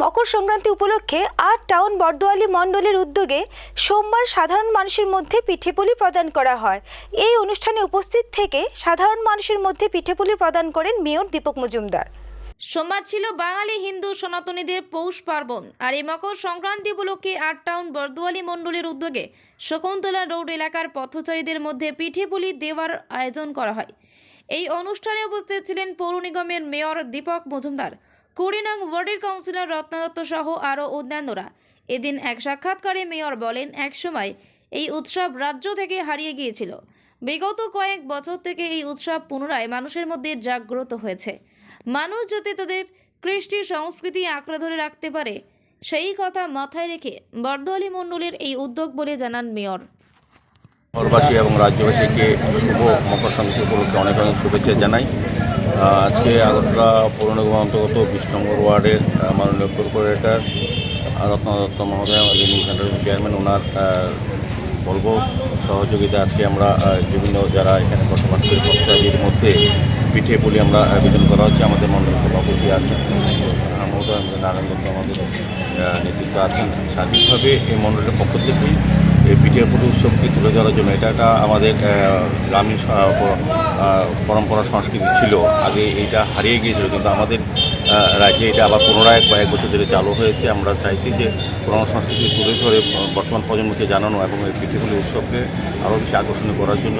মকর সংক্রান্তি উপলক্ষে আট টাউন বর্দোয়ালি মণ্ডলের উদ্যোগে সোমবার সাধারণ মানুষের মধ্যে পিঠেপুলি প্রদান করা হয়। এই অনুষ্ঠানে উপস্থিত থেকে সাধারণ মানুষের মধ্যে পিঠেপুলি প্রদান করেন মেয়র দীপক মজুমদার। সোমবার ছিল বাঙালি হিন্দু সনাতনীদের পৌষ পার্বণ, আর এই মকর সংক্রান্তি উপলক্ষে আট টাউন বর্দোয়ালি মণ্ডলের উদ্যোগে শকুন্তলা রোড এলাকার পথচারীদের মধ্যে পিঠে পুলি দেওয়ার আয়োজন করা হয়। এই অনুষ্ঠানে উপস্থিত ছিলেন পৌর নিগমের মেয়র দীপক মজুমদার, কুড়ি নং ওয়ার্ডের কাউন্সিলর রত্নাদত্ত সহ আরও অন্যান্যরা। এদিন এক সাক্ষাৎকারে মেয়র বলেন একসময় এই উৎসব রাজ্য থেকে হারিয়ে গিয়েছিল। বিগত কয়েক বছর থেকে এই উৎসব পুনরায় মানুষের মধ্যে জাগ্রত হয়েছে। মানুষ যাতে তাদের কৃষ্টি সংস্কৃতি আঁকড়ে ধরে রাখতে পারে, সেই কথা মাথায় রেখে বর্দোয়ালি মণ্ডলের এই উদ্যোগ বলে জানান মেয়র। শহরবাসী এবং রাজ্যবাসীকে শুভ মকর সংক্রান্তি উপলক্ষে অনেক অনেক শুভেচ্ছা জানাই। আজকে আগরতলা পৌর নিগম অন্তর্গত বিশ নম্বর ওয়ার্ডের মাননীয় কর্পোরেটর রত্ন দত্ত মহোদয় যিনি চেয়ারম্যান, ওনার বলব, সহযোগিতা আজকে আমরা বিভিন্ন যারা এখানে বসবাস করে ভক্তাদির মধ্যে পিঠে পুলি আমরা বিতরণ করা হচ্ছে। আমাদের মন্ডল সভাপতি আছেন নারায়ণ দত্ত আমাদের নেতৃত্ব আছেন। সার্বিকভাবে এই মন্ডলের পক্ষ থেকে এই পিঠে পুলি উৎসবকে তুলে ধরার জন্য এটা একটা আমাদের গ্রামীণ পরম্পরা সংস্কৃতি ছিল। আগে এইটা হারিয়ে গিয়েছিল, কিন্তু আমাদের রাজ্যে এটা আবার পুনরায় কয়েক বছর ধরে চালু হয়েছে। আমরা চাইছি যে পুরনো সংস্কৃতি তুলে ধরে বর্তমান প্রজন্মকে জানানো এবং এই পিঠেগুলি উৎসবকে আরও বেশি আকর্ষণীয় করার জন্য